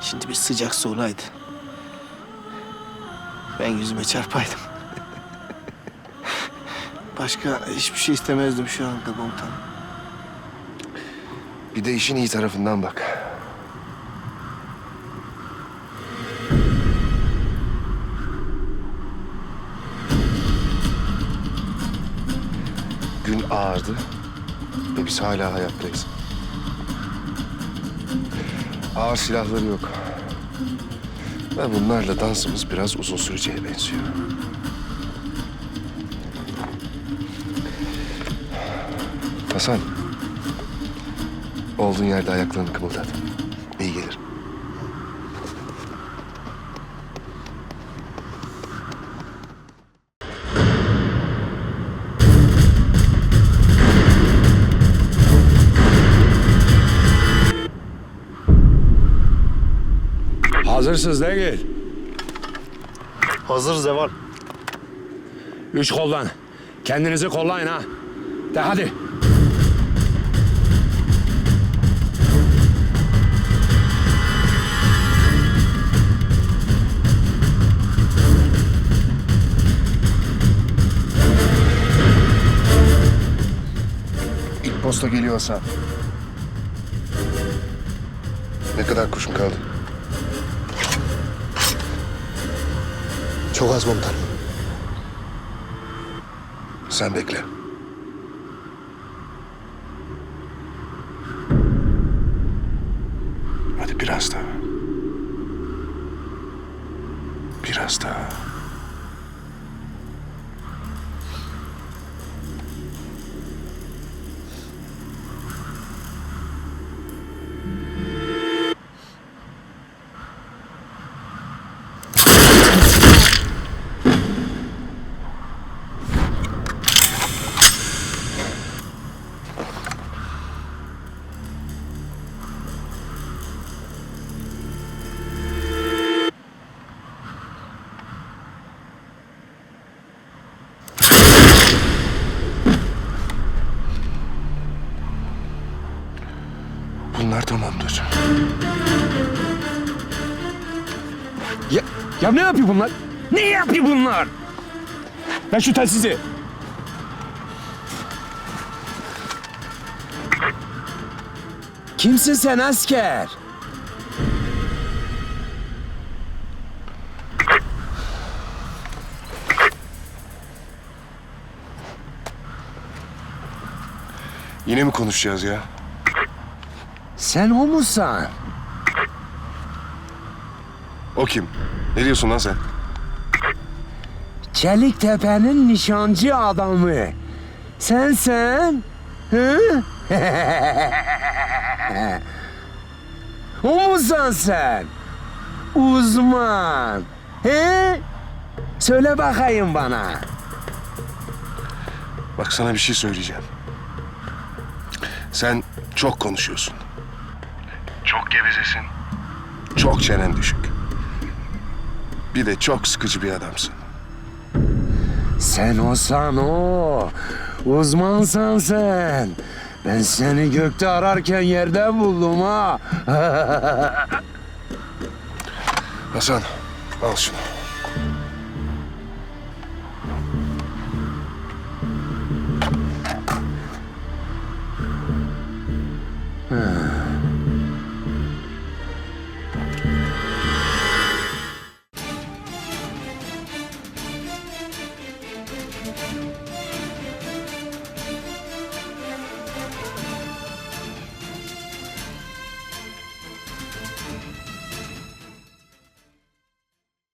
Şimdi bir sıcak su olaydı. Ben yüzüme çarpaydım. Başka hiçbir şey istemezdim şu anda komutanım. Bir de işin iyi tarafından bak. Gün ağardı ve biz hala hayattayız. Ağır silahları yok. Ve bunlarla dansımız biraz uzun süreceğe benziyor. Hasan. Olduğun yerde ayaklarını kımıldat. Hazırsınız değil. Hazır Zeval. Üç koldan. Kendinizi kollayın ha. De hadi. İlk posta geliyor Hasan. Ne kadar kurşun kaldı? Çok az komutanım. Sen bekle. Hadi biraz daha. Biraz daha. Tamamdır. Ya, ya ne yapıyor bunlar? Ne yapıyor bunlar? Ver şu telsizi. Kimsin sen asker? Yine mi konuşacağız ya? Sen o musun? O kim? Ne diyorsun lan sen? Çeliktepe'nin nişancı adamı. Sen sen? Hı? o musun sen? Uzman. He? Söyle bakayım bana. Bak sana bir şey söyleyeceğim. Sen çok konuşuyorsun. Çok gevezesin. Çok çenen düşük. Bir de çok sıkıcı bir adamsın. Sen olsan o. Uzmansan sen. Ben seni gökte ararken yerde buldum ha. Hasan al şunu.